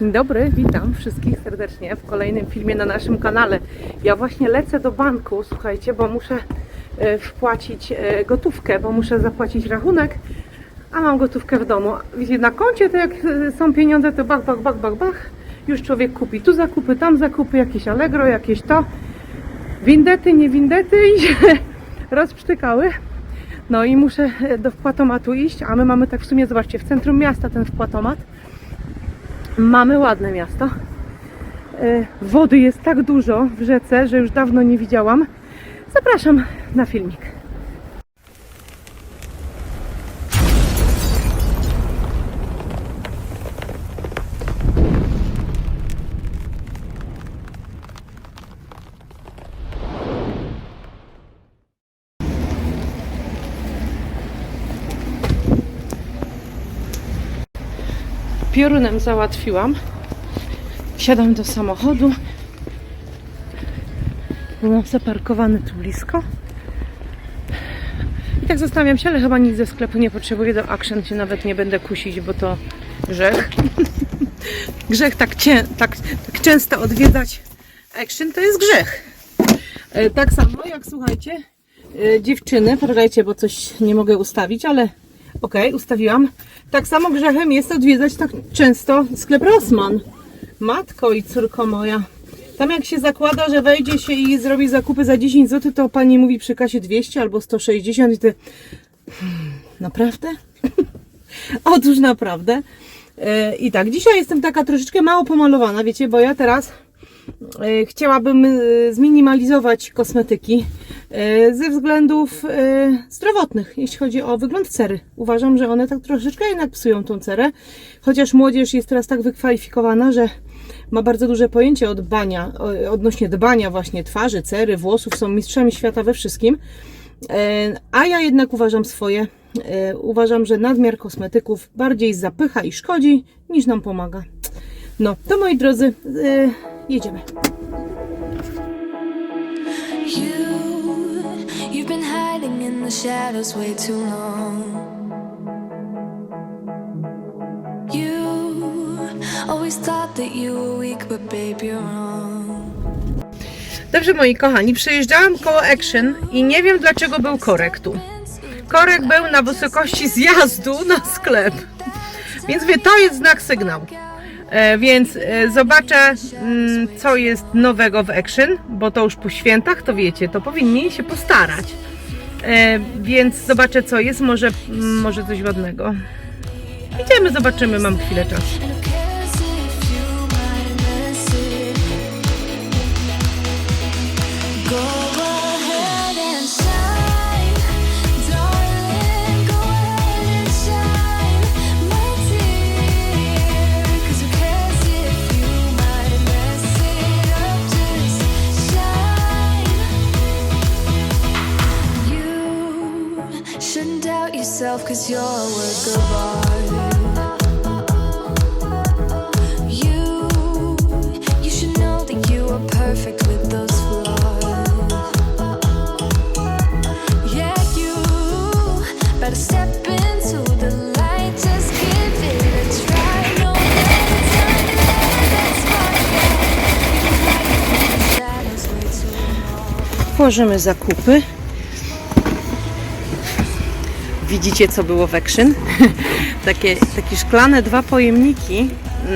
Dzień dobry, witam wszystkich serdecznie w kolejnym filmie na naszym kanale. Ja właśnie lecę do banku, słuchajcie, bo muszę e, wpłacić e, gotówkę, bo muszę zapłacić rachunek, a mam gotówkę w domu. Wiecie, na koncie to jak e, są pieniądze, to bach, bach, bach, bach, bach, już człowiek kupi tu zakupy, tam zakupy, jakieś Allegro, jakieś to. Windety, nie windety i się rozprztykały. No i muszę do wpłatomatu iść, a my mamy tak w sumie, zobaczcie, w centrum miasta ten wpłatomat. Mamy ładne miasto. E, Wody jest tak dużo w rzece, że już dawno nie widziałam. Zapraszam na filmik. Piorunem załatwiłam. Wsiadam do samochodu. Mam zaparkowany tu blisko. I tak zastanawiam się, ale chyba nic ze sklepu nie potrzebuję. Do Action się nawet nie będę kusić, bo to grzech. grzech tak, cię, tak, tak często odwiedzać Action to jest grzech. E, Tak samo jak słuchajcie, e, dziewczyny, poczekajcie, bo coś nie mogę ustawić, ale okej, ustawiłam. Tak samo grzechem jest odwiedzać tak często sklep Rossmann. Matko i córko moja. Tam jak się zakłada, że wejdzie się i zrobi zakupy za 10 zł, to pani mówi przy kasie 200 albo 160 i ty... Hmm, Naprawdę? Otóż naprawdę. E, I tak, dzisiaj jestem taka troszeczkę mało pomalowana, wiecie, bo ja teraz e, chciałabym e, zminimalizować kosmetyki ze względów e, zdrowotnych, jeśli chodzi o wygląd cery. Uważam, że one tak troszeczkę jednak psują tą cerę, chociaż młodzież jest teraz tak wykwalifikowana, że ma bardzo duże pojęcie od dbania, odnośnie dbania właśnie twarzy, cery, włosów, są mistrzami świata we wszystkim. E, A ja jednak uważam swoje. e, Uważam, że nadmiar kosmetyków bardziej zapycha i szkodzi, niż nam pomaga. No, to moi drodzy, e, jedziemy. Hiding in the shadows way too long. You always thought that you were weak, but babe, you're wrong. Dobrze, moi kochani, przejeżdżałam koło Action i nie wiem dlaczego był korek tu. Korek był na wysokości zjazdu na sklep. Więc wie, to jest znak sygnał. E, więc e, zobaczę, mm, co jest nowego w Action, bo to już po świętach, to wiecie, to powinni się postarać. E, więc zobaczę, co jest, może, mm, może coś ładnego. Idziemy, zobaczymy, mam chwilę czasu. Long. Włożymy zakupy. Widzicie, co było w Action? takie, takie szklane dwa pojemniki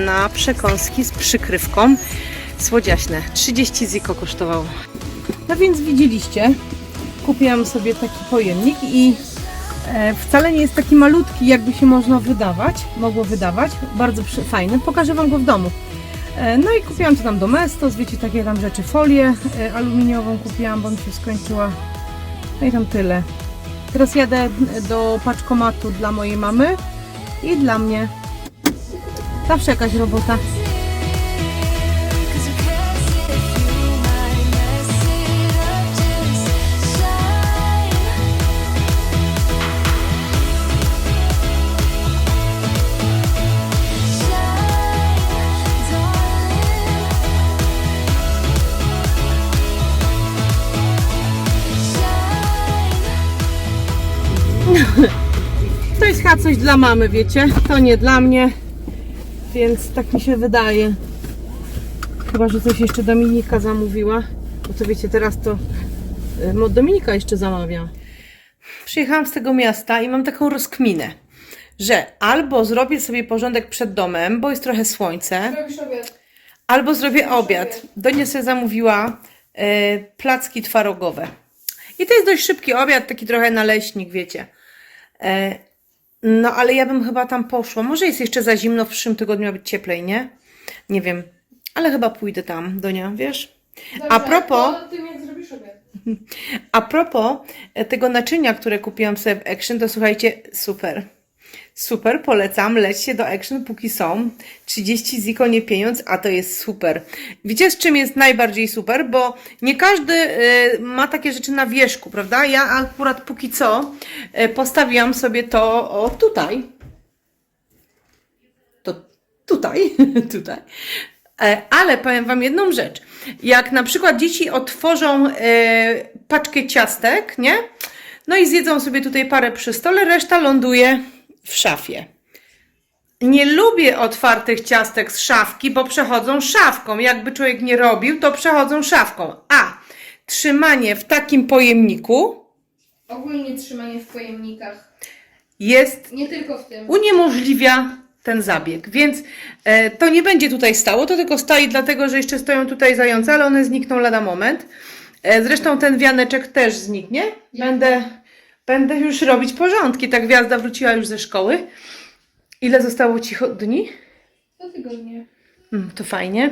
na przekąski z przykrywką. Słodziaśne. 30 ziko kosztowało. No więc widzieliście, kupiłam sobie taki pojemnik i e, wcale nie jest taki malutki, jakby się można wydawać, mogło wydawać. Bardzo fajny. Pokażę Wam go w domu. E, No i kupiłam tu tam Domestos, wiecie, takie tam rzeczy, folię e, aluminiową kupiłam, bo mi się skończyła. No i tam tyle. Teraz jadę do paczkomatu dla mojej mamy i dla mnie. Zawsze jakaś robota. To jest chyba coś dla mamy, wiecie? To nie dla mnie. więc tak mi się wydaje. Chyba, że coś jeszcze Dominika zamówiła. Bo to wiecie, teraz to y, Dominika jeszcze zamawia. Przyjechałam z tego miasta i mam taką rozkminę, że albo zrobię sobie porządek przed domem, bo jest trochę słońce, obiad. albo zrobię obiad. Donia sobie zamówiła e, placki twarogowe. I to jest dość szybki obiad, taki trochę naleśnik, wiecie. E, no, ale ja bym chyba tam poszła. Może jest jeszcze za zimno, w przyszłym tygodniu ma być cieplej, nie? Nie wiem. Ale chyba pójdę tam, Donia, wiesz? A propos... Po tym, jak zrobisz obiad. A propos e, tego naczynia, które kupiłam sobie w Action, to słuchajcie, super. Super, polecam, lećcie do Action póki są. 30 ziko nie pieniądz, a to jest super. Wiecie z czym jest najbardziej super? Bo nie każdy y, ma takie rzeczy na wierzchu, prawda? Ja akurat póki co y, postawiłam sobie to o tutaj. To tutaj, tutaj. E, Ale powiem Wam jedną rzecz. Jak na przykład dzieci otworzą e, paczkę ciastek, nie? No i zjedzą sobie tutaj parę przy stole, reszta ląduje w szafie. Nie lubię otwartych ciastek z szafki, bo przechodzą szafką. Jakby człowiek nie robił, to przechodzą szafką. A trzymanie w takim pojemniku Ogólnie trzymanie w pojemnikach. jest Nie tylko w tym. uniemożliwia ten zabieg. Więc e, to nie będzie tutaj stało, to tylko stoi dlatego, że jeszcze stoją tutaj zające, ale one znikną lada moment. E, zresztą ten wianeczek też zniknie. Będę, będę już robić porządki. Ta gwiazda wróciła już ze szkoły. Ile zostało ci dni? Dwa tygodnie. Mm, to fajnie.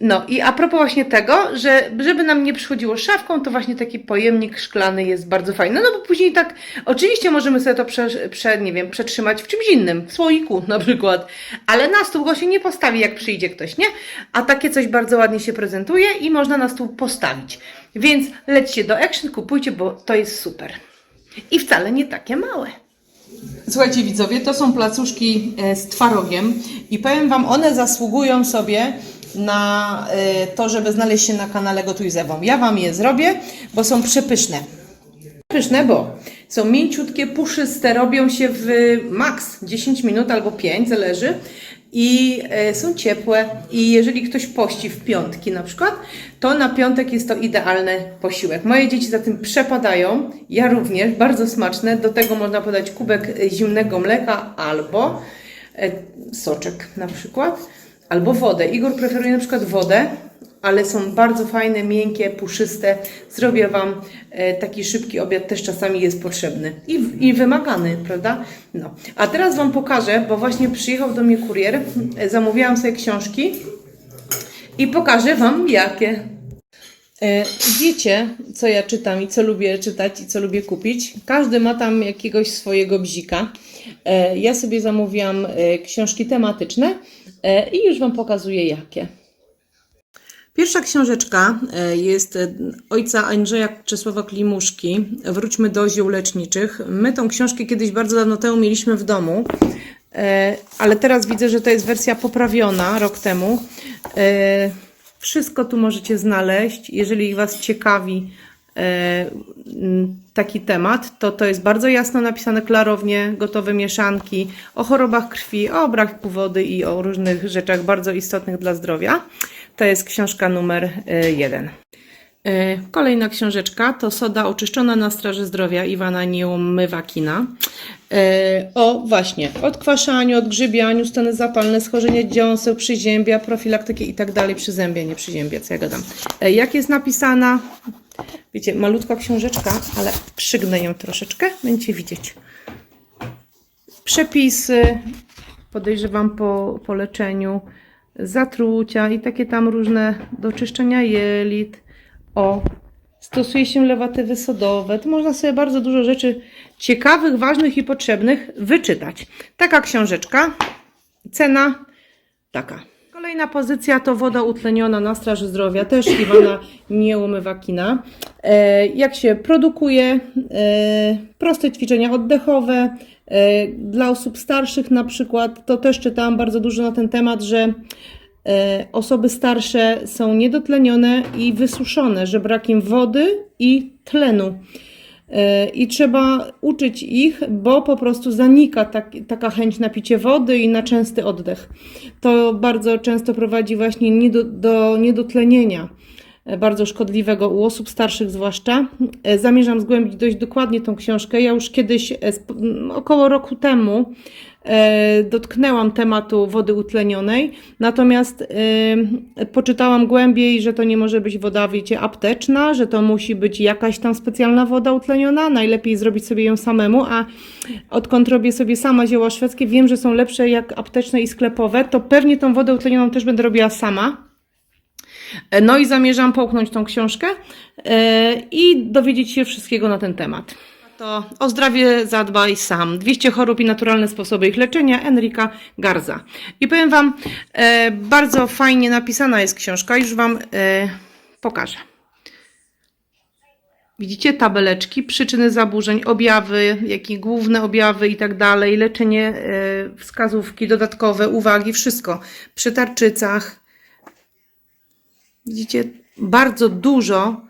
No i a propos właśnie tego, że żeby nam nie przychodziło szafką, to właśnie taki pojemnik szklany jest bardzo fajny. No bo później tak, oczywiście możemy sobie to prze, prze, nie wiem, przetrzymać w czymś innym, w słoiku na przykład, ale na stół go się nie postawi, jak przyjdzie ktoś, nie? A takie coś bardzo ładnie się prezentuje i można na stół postawić. Więc lećcie do Action, kupujcie, bo to jest super. I wcale nie takie małe. Słuchajcie widzowie, to są placuszki e, z twarogiem i powiem Wam, one zasługują sobie na e, to, żeby znaleźć się na kanale Gotuj z. Ja Wam je zrobię, bo są przepyszne. Pyszne, bo są mięciutkie, puszyste, robią się w maks 10 minut albo 5, zależy. I e, są ciepłe. I jeżeli ktoś pości w piątki na przykład, to na piątek jest to idealny posiłek. Moje dzieci za tym przepadają, ja również, bardzo smaczne. Do tego można podać kubek zimnego mleka albo e, soczek na przykład, albo wodę. Igor preferuje na przykład wodę, ale są bardzo fajne, miękkie, puszyste. Zrobię Wam e, taki szybki obiad, też czasami jest potrzebny i, i wymagany, prawda? No. A teraz Wam pokażę, bo właśnie przyjechał do mnie kurier, e, zamówiłam sobie książki i pokażę Wam jakie. E, Wiecie, co ja czytam i co lubię czytać i co lubię kupić. Każdy ma tam jakiegoś swojego bzika. Ja sobie zamówiłam książki tematyczne i już Wam pokazuję jakie. Pierwsza książeczka e, jest e, ojca Andrzeja Czesława Klimuszki. Wróćmy do ziół leczniczych. My tą książkę kiedyś bardzo dawno temu mieliśmy w domu, e, ale teraz widzę, że to jest wersja poprawiona rok temu. Wszystko tu możecie znaleźć. Jeżeli Was ciekawi taki temat, to to jest bardzo jasno napisane, klarownie, gotowe mieszanki o chorobach krwi, o braku wody i o różnych rzeczach bardzo istotnych dla zdrowia. To jest książka numer e, jeden. E, Kolejna książeczka to Soda oczyszczona na straży zdrowia Iwana Nieumywakina. E, O właśnie, odkwaszaniu, odgrzybianiu, stany zapalne, schorzenie dziąseł, przyziębia, profilaktyki i tak dalej, przyzębia, nie przyziębia, co ja gadam. Jak jest napisana? Wiecie, malutka książeczka, ale przygnę ją troszeczkę, będziecie widzieć. Przepisy, podejrzewam po, po leczeniu zatrucia i takie tam różne do czyszczenia jelit. O, stosuje się lewatywy sodowe. Tu można sobie bardzo dużo rzeczy ciekawych, ważnych i potrzebnych wyczytać. Taka książeczka. Cena taka. Kolejna pozycja to woda utleniona na straży zdrowia, też Iwana Nieumywakina. E, jak się produkuje, e, proste ćwiczenia oddechowe. E, dla osób starszych na przykład, to też czytałam bardzo dużo na ten temat, że e, osoby starsze są niedotlenione i wysuszone, że brakiem wody i tlenu. E, I trzeba uczyć ich, bo po prostu zanika tak, taka chęć na picie wody i na częsty oddech. To bardzo często prowadzi właśnie nie do, do niedotlenienia bardzo szkodliwego u osób starszych zwłaszcza. E, Zamierzam zgłębić dość dokładnie tą książkę. Ja już kiedyś, e, około roku temu, e, dotknęłam tematu wody utlenionej, natomiast e, poczytałam głębiej, że to nie może być woda, wiecie, apteczna, że to musi być jakaś tam specjalna woda utleniona, najlepiej zrobić sobie ją samemu, a odkąd robię sobie sama zioła szwedzkie, wiem, że są lepsze jak apteczne i sklepowe, to pewnie tą wodę utlenioną też będę robiła sama. E, No i zamierzam połknąć tą książkę e, i dowiedzieć się wszystkiego na ten temat. To o zdrowie zadbaj sam. 200 chorób i naturalne sposoby ich leczenia. Enrika Garza. I powiem Wam, e, bardzo fajnie napisana jest książka. Już Wam pokażę. Widzicie tabeleczki, przyczyny zaburzeń, objawy, jakie główne objawy i tak dalej, leczenie, wskazówki dodatkowe, uwagi, wszystko. Przy tarczycach, Widzicie, bardzo dużo,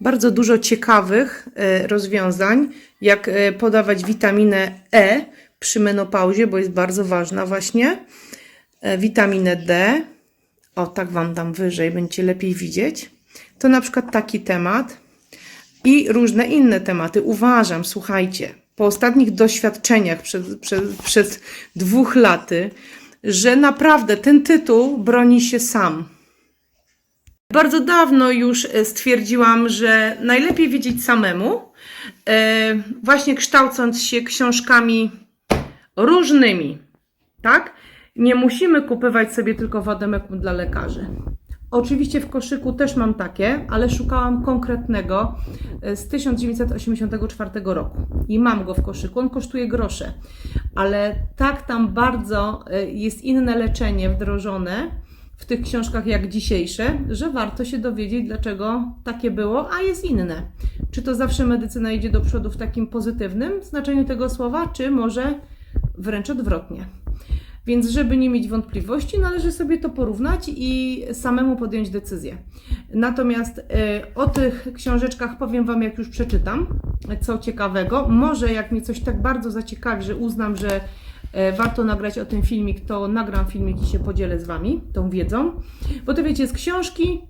bardzo dużo ciekawych e, rozwiązań, jak e, podawać witaminę E przy menopauzie, bo jest bardzo ważna właśnie. E, Witaminę D. O, tak Wam dam wyżej, będziecie lepiej widzieć. To na przykład taki temat i różne inne tematy. Uważam, słuchajcie, po ostatnich doświadczeniach przed, przed, przed dwóch laty, że naprawdę ten tytuł broni się sam. Bardzo dawno już e, stwierdziłam, że najlepiej wiedzieć samemu, e, właśnie kształcąc się książkami różnymi, tak? Nie musimy kupować sobie tylko wademekum dla lekarzy. Oczywiście w koszyku też mam takie, ale szukałam konkretnego e, z 1984 roku i mam go w koszyku. On kosztuje grosze, ale tak tam bardzo e, jest inne leczenie wdrożone w tych książkach jak dzisiejsze, że warto się dowiedzieć, dlaczego takie było, a jest inne. Czy to zawsze medycyna idzie do przodu w takim pozytywnym znaczeniu tego słowa, czy może wręcz odwrotnie. Więc, żeby nie mieć wątpliwości, należy sobie to porównać i samemu podjąć decyzję. Natomiast e, o tych książeczkach powiem Wam, jak już przeczytam, co ciekawego. Może jak mnie coś tak bardzo zaciekawi, że uznam, że e, warto nagrać o tym filmik, to nagram filmik i się podzielę z Wami tą wiedzą. Bo to wiecie, z książki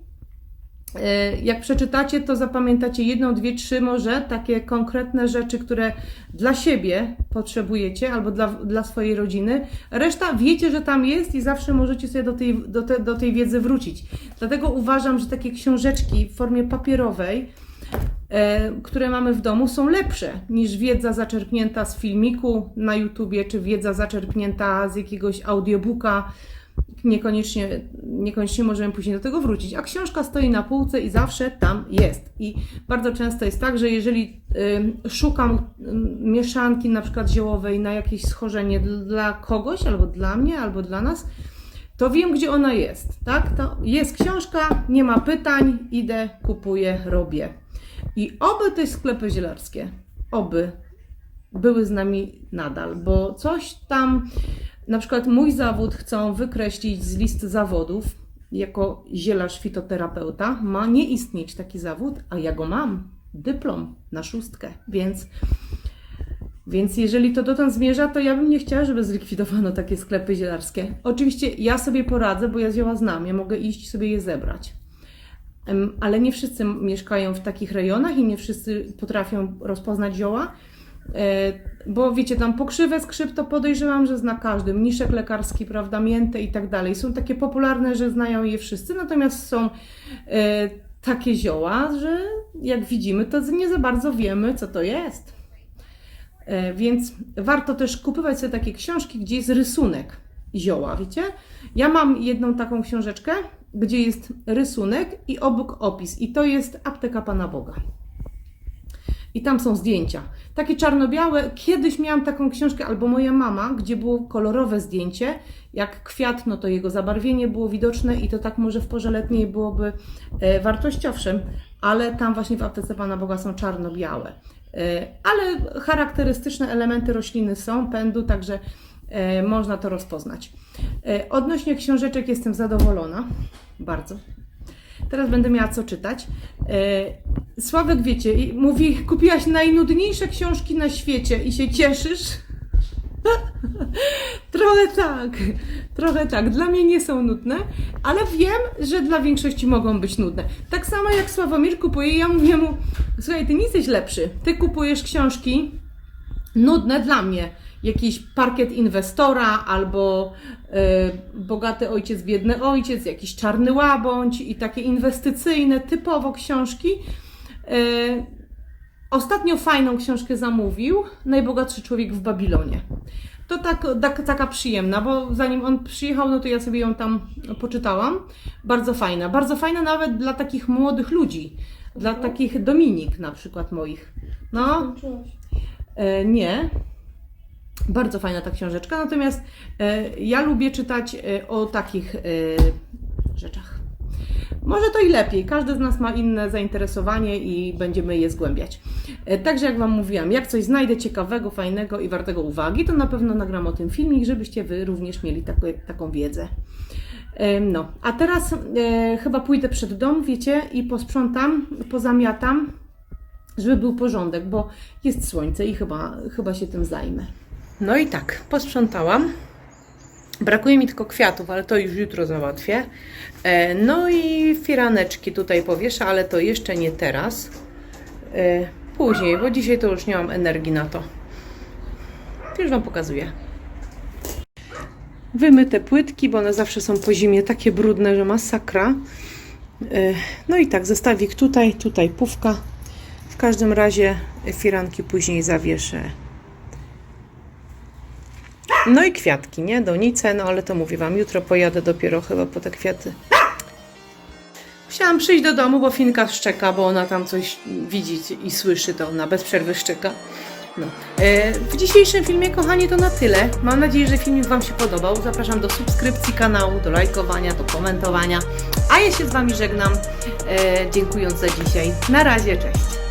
jak przeczytacie, to zapamiętacie jedną, dwie, trzy może takie konkretne rzeczy, które dla siebie potrzebujecie albo dla, dla swojej rodziny. Reszta wiecie, że tam jest i zawsze możecie sobie do tej, do, te, do tej wiedzy wrócić. Dlatego uważam, że takie książeczki w formie papierowej, e, które mamy w domu, są lepsze niż wiedza zaczerpnięta z filmiku na YouTubie, czy wiedza zaczerpnięta z jakiegoś audiobooka niekoniecznie, niekoniecznie możemy później do tego wrócić. A książka stoi na półce i zawsze tam jest. I bardzo często jest tak, że jeżeli szukam mieszanki na przykład ziołowej na jakieś schorzenie dla kogoś, albo dla mnie, albo dla nas, to wiem, gdzie ona jest. Tak? To jest książka, nie ma pytań, idę, kupuję, robię. I oby te sklepy zielarskie, oby były z nami nadal, bo coś tam, na przykład mój zawód chcą wykreślić z listy zawodów jako zielarz fitoterapeuta. Ma nie istnieć taki zawód, a ja go mam. Dyplom na szóstkę, więc więc jeżeli to dotąd zmierza, to ja bym nie chciała, żeby zlikwidowano takie sklepy zielarskie. Oczywiście ja sobie poradzę, bo ja zioła znam, ja mogę iść sobie je zebrać. Ale nie wszyscy mieszkają w takich rejonach i nie wszyscy potrafią rozpoznać zioła. E, Bo wiecie, tam pokrzywę skrzyp to podejrzewam, że zna każdy. Mniszek lekarski, prawda, miętę i tak dalej. Są takie popularne, że znają je wszyscy, natomiast są e, takie zioła, że jak widzimy, to nie za bardzo wiemy, co to jest. E, Więc warto też kupować sobie takie książki, gdzie jest rysunek zioła, wiecie? Ja mam jedną taką książeczkę, gdzie jest rysunek i obok opis. I to jest apteka Pana Boga. I tam są zdjęcia. Takie czarno-białe. Kiedyś miałam taką książkę, albo moja mama, gdzie było kolorowe zdjęcie. Jak kwiat, no to jego zabarwienie było widoczne i to tak może w porze letniej byłoby e, wartościowszym, ale tam właśnie w aptece Pana Boga są czarno-białe. E, ale charakterystyczne elementy rośliny są, pędu, także e, można to rozpoznać. Odnośnie książeczek jestem zadowolona, bardzo. Teraz będę miała co czytać. E, Sławek, wiecie, mówi, kupiłaś najnudniejsze książki na świecie i się cieszysz? trochę tak, trochę tak. Dla mnie nie są nudne, ale wiem, że dla większości mogą być nudne. Tak samo jak Sławomir kupuje, ja mówię mu, słuchaj, ty nie jesteś lepszy. Ty kupujesz książki nudne dla mnie. Jakiś parkiet inwestora albo e, bogaty ojciec, biedny ojciec, jakiś czarny łabądź i takie inwestycyjne, typowo książki. E, Ostatnio fajną książkę zamówił Najbogatszy człowiek w Babilonie. To tak, tak, taka przyjemna, bo zanim on przyjechał, no to ja sobie ją tam poczytałam. Bardzo fajna. Bardzo fajna nawet dla takich młodych ludzi. Dla takich Dominik na przykład moich. No. E, nie. Bardzo fajna ta książeczka, natomiast e, ja lubię czytać e, o takich e, rzeczach. Może to i lepiej. Każdy z nas ma inne zainteresowanie i będziemy je zgłębiać. Także jak Wam mówiłam, jak coś znajdę ciekawego, fajnego i wartego uwagi, to na pewno nagram o tym filmik, żebyście Wy również mieli taką wiedzę. No, a teraz e, chyba pójdę przed dom, wiecie, i posprzątam, pozamiatam, żeby był porządek, bo jest słońce i chyba, chyba się tym zajmę. No i tak, posprzątałam. Brakuje mi tylko kwiatów, ale to już jutro załatwię. E, No i firaneczki tutaj powieszę, ale to jeszcze nie teraz. E, Później, bo dzisiaj to już nie mam energii na to. Już Wam pokazuję. Wymyte płytki, bo one zawsze są po zimie takie brudne, że masakra. E, No i tak, zestawik tutaj, tutaj pówka. W każdym razie firanki później zawieszę. No i kwiatki, nie? Donice, no ale to mówię Wam, jutro pojadę dopiero chyba po te kwiaty. Musiałam przyjść do domu, bo Finka szczeka, bo ona tam coś widzi i słyszy, to ona bez przerwy szczeka. No. E, W dzisiejszym filmie, kochani, to na tyle. Mam nadzieję, że filmik Wam się podobał. Zapraszam do subskrypcji kanału, do lajkowania, do komentowania. A ja się z Wami żegnam, e, dziękując za dzisiaj. Na razie, cześć.